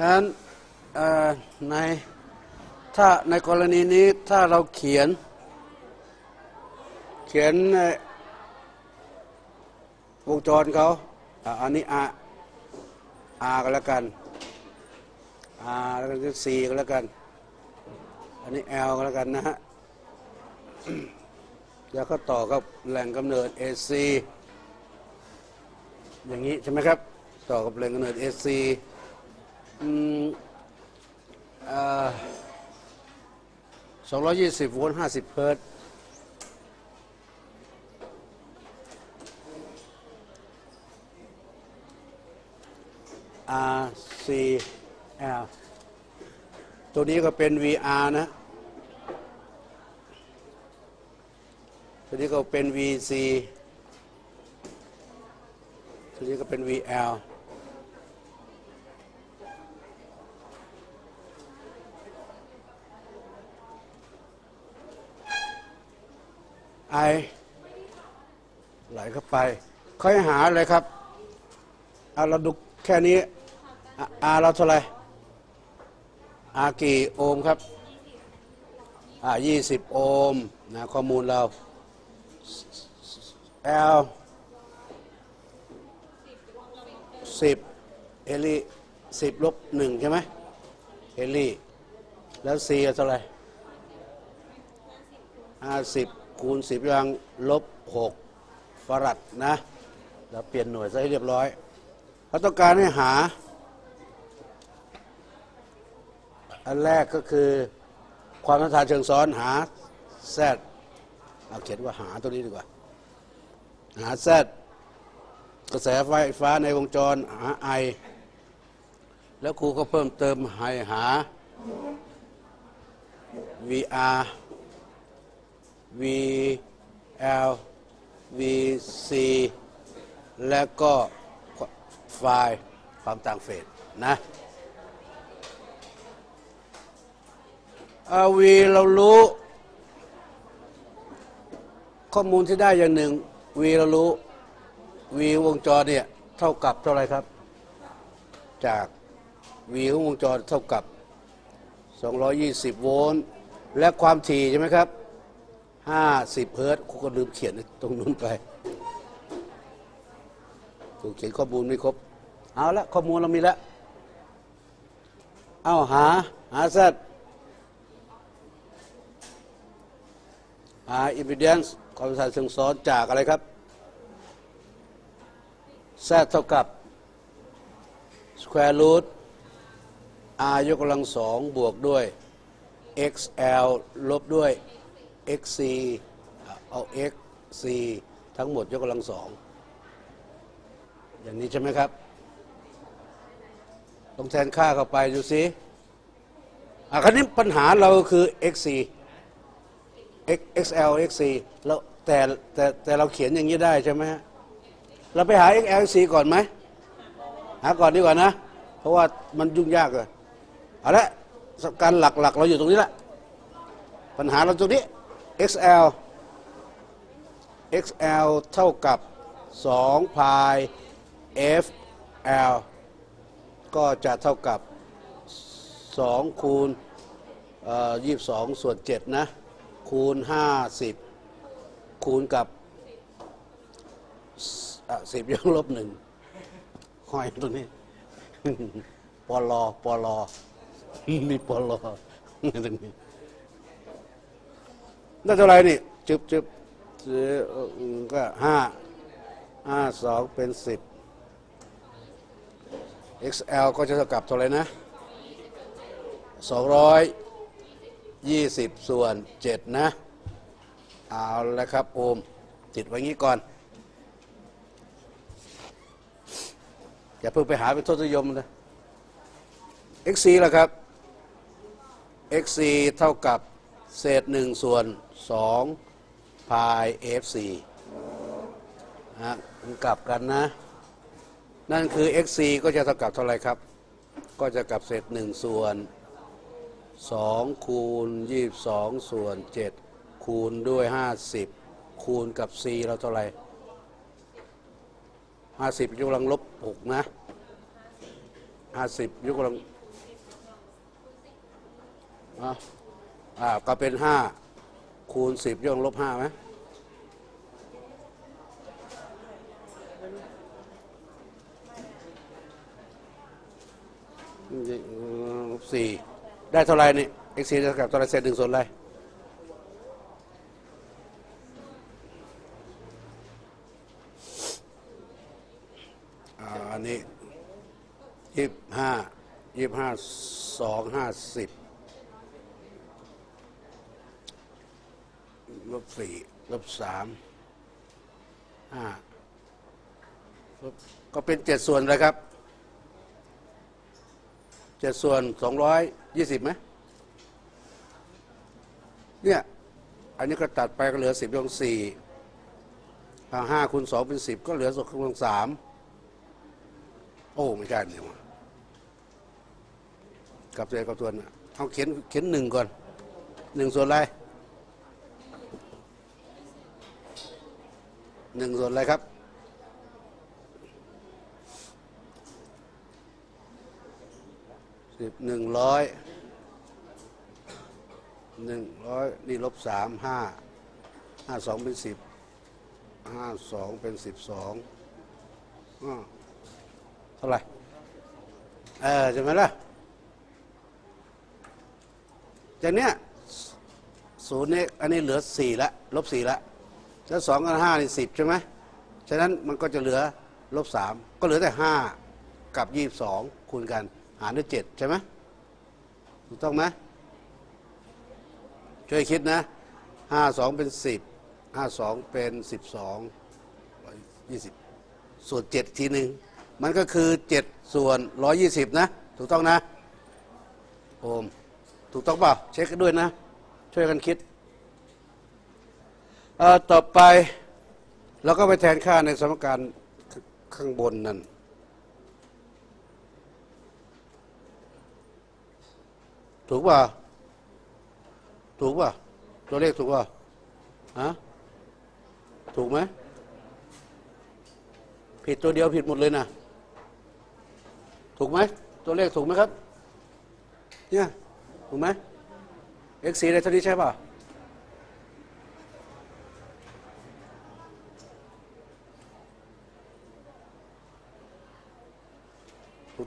การเอ่อในถ้าในกรณีนี้ถ้าเราเขียน เขียนวงจรเขาอันนี้ R R ก็แล้วกัน R แล้วก็ C ก็แล้วกัน อันนี้ L ก็แล้วกันนะฮะแล้วก็ต่อกับแหล่งกำเนิด AC อย่างนี้ใช่ไหมครับ ต่อกับแหล่งกำเนิด AC อืมสองร้อยยี่สิบโวลต์ห้าสิบเฮิรตซ์อาร์ซีเอลตัวนี้ก็เป็น VR นะ ตัวนี้ก็เป็น VC ตัวนี้ก็เป็น VL ไอไหลเข้าไป ค่อยหาเลยครับเอาเราดูแค่นี้อาเราเท่าไหร่อากี่โอห์มครับอ่ายี่สิบโอห์มนะข้อมูลเรา L สิบเอลี่สิบลบหนึ่งใช่ไหมเอลี่แล้ว C เท่าไหร่ห้าสิบ คูณสิบยังลบหกฟรัดนะเราเปลี่ยนหน่วยซะให้เรียบร้อยเราต้องการให้หา อันแรกก็คือความต้านทานเชิงซ้อนหาแซดเอาเขียนว่าหาตัวนี้ดีกว่า หาแซดกระแสไฟฟ้าในวงจรหาไอ แล้วครูก็เพิ่มเติมให้หา VR VL VC และก็ไฟล์ความต่างเฟสนะอาวีเรารู้ ข้อมูลที่ได้อย่างหนึ่งวีเรารู้วีวงจรเนี่ยเท่ากับเท่าไรครับ จากวีของวงจรเท่ากับ 220 โวลต์และความถี่ใช่ไหมครับ 50 เฮิรตซ์ครูก็ลืมเขียนตรงนู้นไปครูเขียนข้อมูลไม่ครบ เอาละข้อมูลเรามีแล้ว เอาหา หาเซตหาอิมพิเดนซ์ความสัมพันธ์เชิงซ้อนจากอะไรครับ z เท่ากับ square root r ยกกำลังสองบวกด้วย xl ลบด้วย xc เอา xc ทั้งหมดยกกำลังสองอย่างนี้ใช่ไหมครับ ต้องแทนค่าเข้าไปดูสิอะคราวนี้ปัญหาเราคือ xc xl xc แล้วแต่แต่แต่เราเขียนอย่างนี้ได้ใช่ไหมฮะเราไปหา xl xc ก่อนไหมหาก่อนดีกว่านะ เพราะว่ามันยุ่งยากเลยเอาละสการหลักๆเราอยู่ตรงนี้แหละปัญหาเราตรงนี้ XL XL เท่ากับ2พาย FL ก็จะเท่ากับ 2 คูณเอ่อ22 ส่วน 7 นะ คูณ 50 คูณกับสิบยกลบหนึ่งหอยตรงนี้ปลอปลอนี่ปลอตรงนี้ ได้เท่าไหรนี่จึบจึบก็ห้าห้าสองเป็นสิบ XL ก็จะเท่ากับเท่าไหรนะสองร้อยยี่สิบส่วนเจ็ดนะ เอาแล้วครับโอม ติดไว้งี้ก่อน อย่าเพิ่งไปหาเป็นทศนิยมนะ xc ล่ะครับ xc เท่ากับ เศษหนึ่งส่วนสองพาย fc ฮะมันกลับกันนะ นั่นคือ xc ก็จะเท่ากับเท่าไรครับ ก็จะกับเศษหนึ่งส่วนสองคูณยี่สิบสองส่วนเจ็ดคูณด้วยห้าสิบคูณกับ c เราเท่าไรห้าสิบยกกำลังลบหกนะห้าสิบยกกำลังอะ อ่าก็เป็นห้าคูณสิบยกกำลังลบห้าไหมสี่ได้เท่าไหร่นี่ x 4เท่ากับเท่าไหรเศษหนึ่งส่วนอะไรอ่าอันนี้ยี่ห้ายี่ห้าสองห้าสิบ ลบสี่ลบสามห้าลบก็เป็นเจ็ดส่วนเลยครับเจ็ดส่วนสองร้อยยี่สิบไหมเนี่ยอันนี้ก็ตัดไปก็เหลือสิบยกสี่ห้าคูณสองเป็นสิบก็เหลือส่วนกำลังสามโอ้ไม่ใช่เนี่ยวะกลับตัวกับตัวน่ะเอาเขียนเขียนหนึ่งก่อนหนึ่งส่วนอะไร หนึ่งส่วนอะไรครับสิบหนึ่งร้อยหนึ่งร้อยนี่ลบสามห้าห้าสองเป็นสิบห้าสองเป็นสิบสองเท่าไหร่เออใช่ไหมล่ะจากเนี้ยศูนย์นี้อันนี้เหลือสี่ละลบสี่ละ แล้วสองกับห้านี่สิบใช่ไหมฉะนั้นมันก็จะเหลือลบสามก็เหลือแต่ห้ากับยี่สิบสองคูณกันหารด้วยเจ็ดใช่ไหมถูกต้องไหมช่วยคิดนะห้าสองเป็นสิบห้าสองเป็นสิบสองยี่สิบส่วนเจ็ดทีหนึ่งมันก็คือเจ็ดส่วนร้อยี่สิบนะ ถูกต้องนะโอมถูกต้องเปล่าเช็คด้วยนะ ช่วยกันคิด ต่อไปเราก็ไปแทนค่าในสมการข้างบนนั่นถูกป่ะถูกป่ะตัวเลขถูกป่ะฮะถูกไหมผิดตัวเดียวผิดหมดเลยนะถูกไหมตัวเลขถูกไหมครับเนี่ยถูกไหม x 4ได้เท่านี้ใช่ป่ะ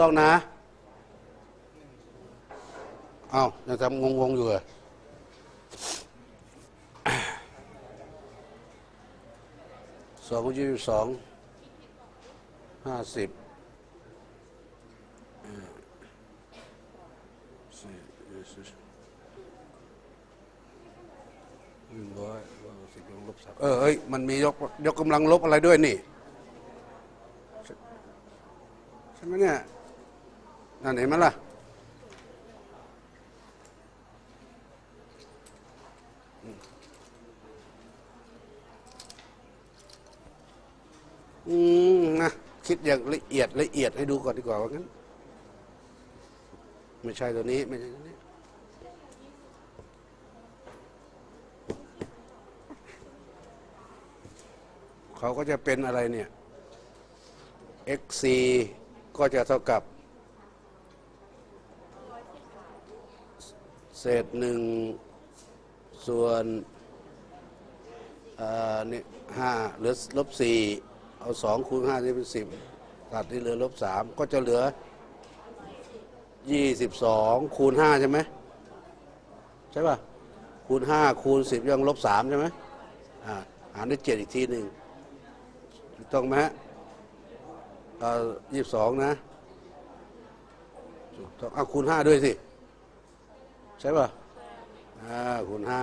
ต้องนะเอ้ายังทำงงๆอยู่เหรอสองยี่สิบสองห้าสิบสี่ยี่สิบหนึ่งร้อยร้อยหกสิบยกลบสามเออเอ้ยมันมียกยกกำลังลบอะไรด้วยนี่ใช่ไหมเนี่ย นั่นเห็นไหมล่ะอืมนะคิดอย่างละเอียดละเอียดให้ดูก่อนดีกว่าว่างั้น ไม่ใช่ตัวนี้ ไม่ใช่ตัวนี้เขาก็จะเป็นอะไรเนี่ย xc ก็จะเท่ากับ เศษหนึ่งส่วนอ่านี่ห้าเหลือลบสี่เอาสองคูณห้านี่เป็นสิบตัดที่เหลือลบสามก็จะเหลือยี่สิบสองคูณห้าใช่ไหมใช่ป่ะคูณห้าคูณสิบยังลบสามใช่ไหมอ่าหารด้วยเจ็ดอีกทีหนึ่งถูกต้องไหมฮะยี่สิบสองนะถูกต้องเอาคูณห้าด้วยสิ ใช่ป่ะอ่าคูณห้า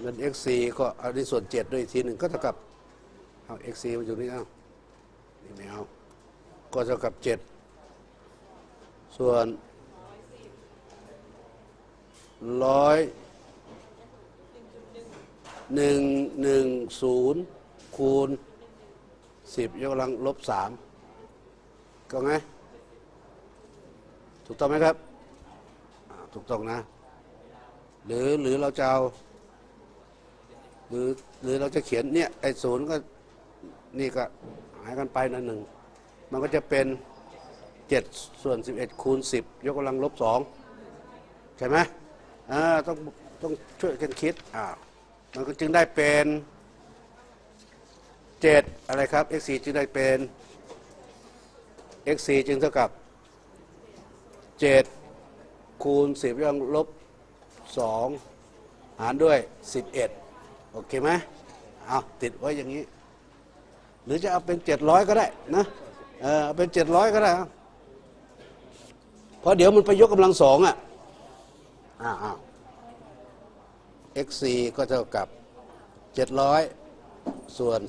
เงิน x 4ก็เอาในส่วนเจ็ดด้วยทีหนึ่งก็เท่ากับเอา x 4มาอยู่นี่เอานี่ไม่เอาก็เท่ากับเจ็ดส่วนร้อยหนึ่งหนึ่งศูนย์คูณสิบยกกำลังลบสามก็ไง ถูกต้องไหมครับ ถูกต้องนะ หรือหรือเราจะเอาหรือหรือเราจะเขียนเนี่ยไอ้ศูนย์ก็นี่ก็หายกันไปนั่นหนึ่งมันก็จะเป็นเจ็ดส่วนสิบเอ็ดคูณสิบยกกำลังลบสองใช่ไหมอ่าต้องต้องช่วยกันคิดอ้ามันก็จึงได้เป็นเจ็ดอะไรครับ x 4จึงได้เป็น x 4จึงเท่ากับเจ็ด คูณสิบยกลบสองหารด้วยสิบเอ็ดโอเคไหมเอาติดไว้อย่างนี้ หรือจะเอาเป็นเจ็ดร้อยก็ได้นะเออเอาเป็นเจ็ดร้อยก็ได้ เพราะเดี๋ยวมันไปยกกำลังสองอะอ้าวอ้าว x 4ก็เท่ากับ 700 ส่วน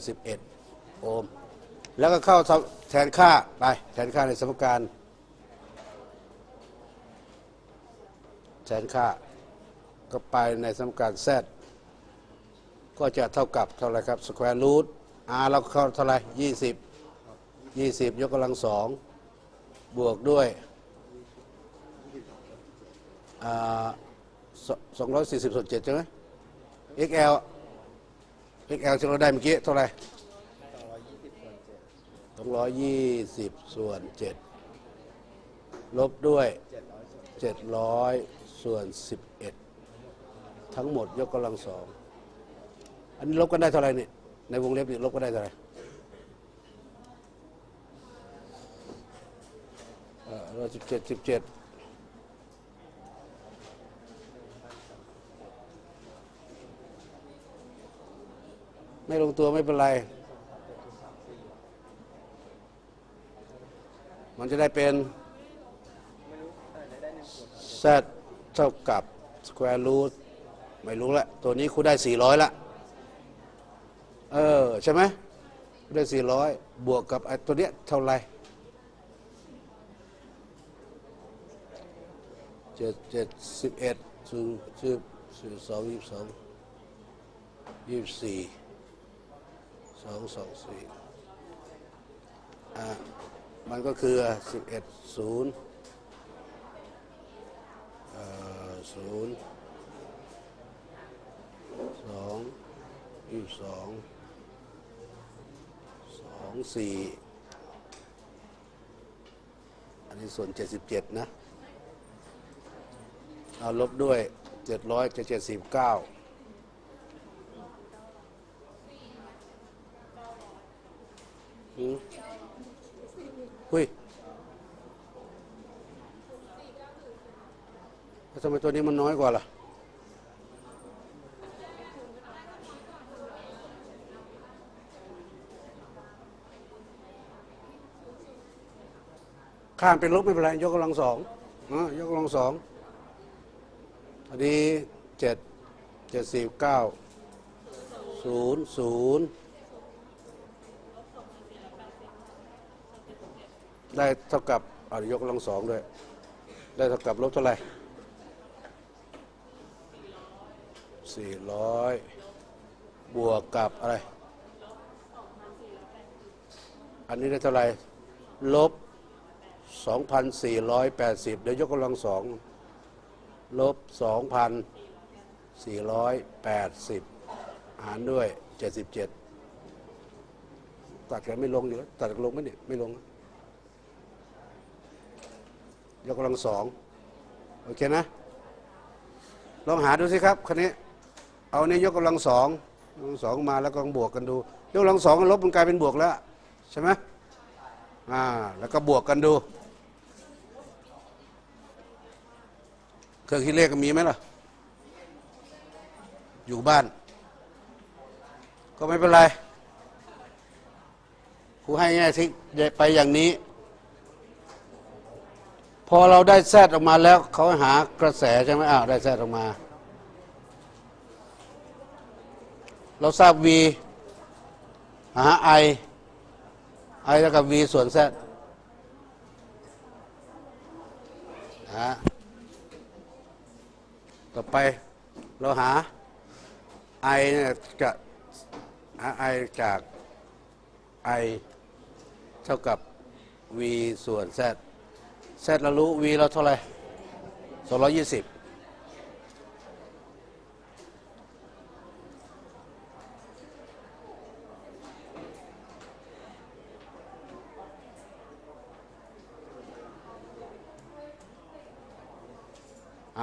11 โอห์มแล้วก็เข้าแทนค่าไป แทนค่าในสมการ แทนค่า ก็ไปในสมการ z ก็จะเท่ากับเท่าไรครับสแควร์รูท r เราเข้าเท่าไหร20 20ยกกำลังสองบวกด้วยสองร้อยสี่สิบส่วนเจ็ดใช่ไหม XL XL ที่เราได้เมื่อกี้เท่าไหร่สองร้อยยี่สิบส่วนเจ็ดลบด้วยเจ็ดร้อย ส่วนสิบเอ็ดทั้งหมดยกกำลังสองอันนี้ลบกันได้เท่าไหร่เนี่ยในวงเล็บนี่ลบกันได้เท่าไหร่ร้อยสิบเจ็ดสิบเจ็ดไม่ลงตัวไม่เป็นไร มันจะได้เป็น z เท่ากับ square root ไม่รู้ละ ตัวนี้คุณได้ 400 ละ เออ ใช่ไหมคุณได้ 400 บวกกับไอ้ตัวเนี้ยเท่าไหร่เจ็ดเจ็ดสิบเอ็ดสิบสิบสิบสองยี่สิบสองยี่สิบสี่สองสองสี่อ่ามันก็คือสิบเอ็ดศูนย์ ศูนย์สองยี่สองสองสี่อันนี้ส่วนเจ็ดสิบเจ็ดนะเอาลบด้วยเจ็ดร้อยจะเจ็ดสิบเก้าอืมหุ้ยแล้ว ทำไมตัวนี้มันน้อยกว่าล่ะข้ามเป็นลบไม่เป็นไร ยกกำลังสองนะยกกำลังสองอันนี้เจ็ดเจ็ดสิบเก้าศูนย์ศูนย์ได้เท่ากับอ่ายกกำลังสองด้วย ได้เท่ากับลบเท่าไหร่ สี่ร้อยบวกกับอะไร อันนี้ได้เท่าไหร่ ลบสองพันสี่ร้อยแปดสิบเดี๋ยวยกกำลังสอง ลบสองพันสี่ร้อยแปดสิบหารด้วยเจ็ดสิบเจ็ดตัดกันไม่ลงอยู่แล้ว ตัดกันลงไหมเนี่ย ไม่ลง ยกกำลังสอง โอเคนะลองหาดูสิครับคันนี้ เอาเนี่ยยกกำลังสองกำลังสองมาแล้วก็บวกกันดู ยกกำลังสองลบมันกลายเป็นบวกแล้วใช่ไหมอ่าแล้วก็บวกกันดู เครื่องคิดเลขมีไหมล่ะ อยู่บ้าน ก็ไม่เป็นไรครูให้แง่ทิกไปอย่างนี้ พอเราได้แซดออกมาแล้วเขาหากระแสใช่ไหมอ้าวได้แซดออกมา เราทราบ v หา i i เท่ากับ v ส่วน z ฮะต่อไปเราหา i เนี่ยจะหา i จาก i เท่ากับ v ส่วน z z เรารู้ v เราเท่าไหร่220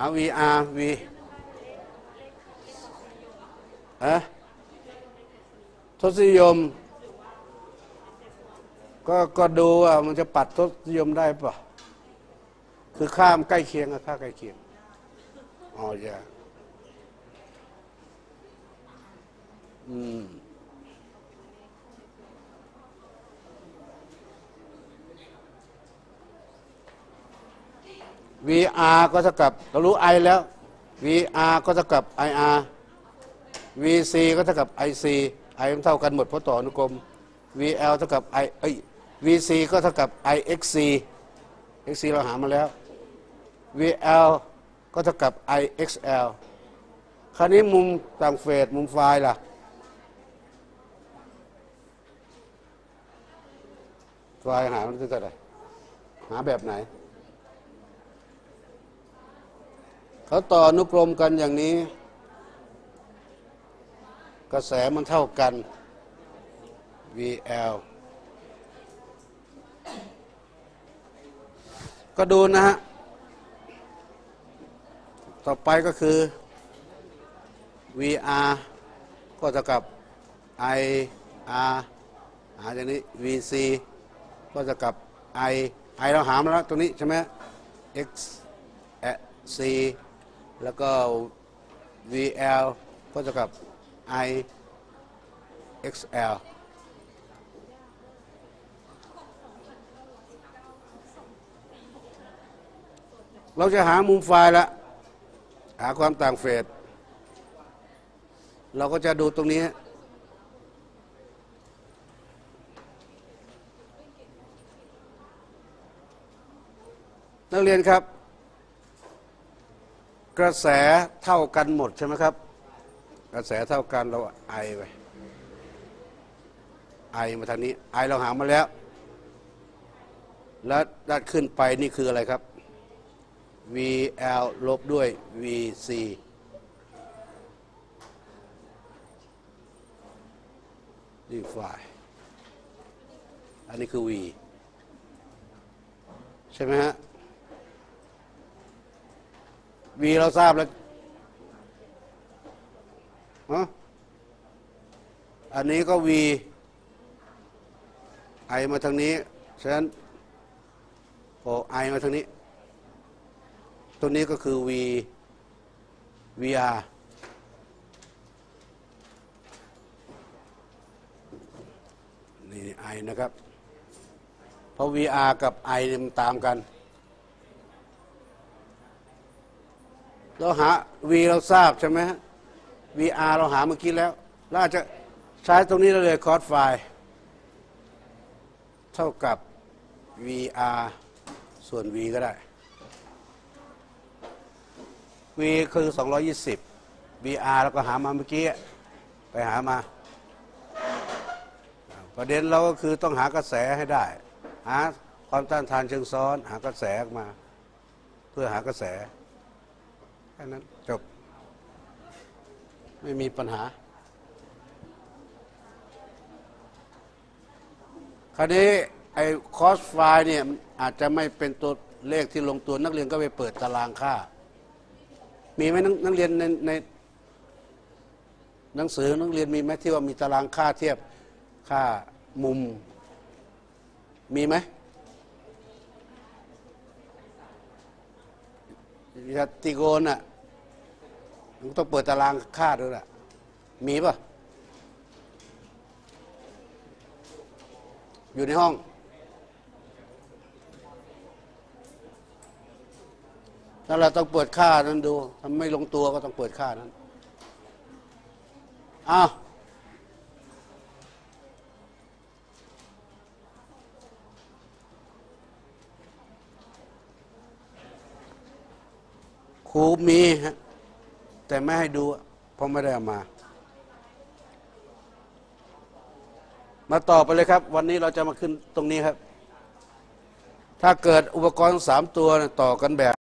า V R V อะทศนิยม ก็ก็ดูว่ามันจะปัดทศนิยมได้ปะคือข้ามใกล้เคียงกับค่าใกล้เคียงอ๋อยาอืม VR ก็เท่ากับเรารู้ I แล้ว VR ก็เท่ากับ IR VC ก็เท่ากับ IC I มันเท่ากันหมดเพราะต่ออนุกรม VL เท่ากับ I เอ้ย VC ก็เท่ากับ IXC XC เราหามาแล้ว VL ก็เท่ากับ IXL คราวนี้มุมต่างเฟสมุมไฟล์ล่ะ ไฟล์หามันคือเท่าไรหาแบบไหน เขาต่ออนุกรมกันอย่างนี้ กระแสมันเท่ากัน VL ก็ดูนะฮะ ต่อไปก็คือ VR ก็เท่ากับ IR หาจากนี้ VC ก็เท่ากับ I I เราหามาแล้วตรงนี้ใช่ไหม X C แล้วก็ VL ก็เท่ากับ I XL เราจะหามุมไฟล์ละ หาความต่างเฟส เราก็จะดูตรงนี้ นักเรียนครับ กระแสเท่ากันหมดใช่ไหมครับ กระแสเท่ากันเราไอไปไอมาทางนี้ ไอเราหามาแล้ว แล้วด้านขึ้นไปนี่คืออะไรครับ VL ลบด้วย VC นี่ฝ่าย อันนี้คือ V ใช่ไหมฮะ V เราทราบแล้วฮะอันนี้ก็ V ไอมาทางนี้ ฉะนั้นพอไอมาทางนี้ ตัวนี้ก็คือ V VR นี่ไอนะครับ เพราะ VR กับ I เนี่ยมันตามกัน เราหา V เราทราบใช่ไหมฮะ VR เราหาเมื่อกี้แล้วเราอาจจะใช้ตรงนี้เราเลยคอร์สไฟล์เท่ากับ VR ส่วน V ก็ได้ V คือ 220 VR แล้วก็หามาเมื่อกี้ ไปหามา ประเด็นเราก็คือต้องหากระแสให้ได้ หาความต้านทานเชิงซ้อน หากระแสมา เพื่อหากระแส แค่นั้นจบ ไม่มีปัญหา คราวนี้ไอ้คอสไฟล์เนี่ยมันอาจจะไม่เป็นตัวเลขที่ลงตัวนักเรียนก็ไปเปิดตารางค่า มีไหมนักนักเรียนในในหนังสือนักเรียนมีไหมที่ว่ามีตารางค่าเทียบค่ามุม มีไหม ยาติโกนอะมันต้องเปิดตารางค่าด้วยล่ะ มีป่ะอยู่ในห้อง ถ้าเราต้องเปิดค่านั้นดูถ้าไม่ลงตัวก็ต้องเปิดค่านั้น อ้าว รูมีฮะแต่ไม่ให้ดูเพราะไม่ได้เอามา มาต่อไปเลยครับ วันนี้เราจะมาขึ้นตรงนี้ครับ ถ้าเกิดอุปกรณ์สามตัวต่อกันแบบ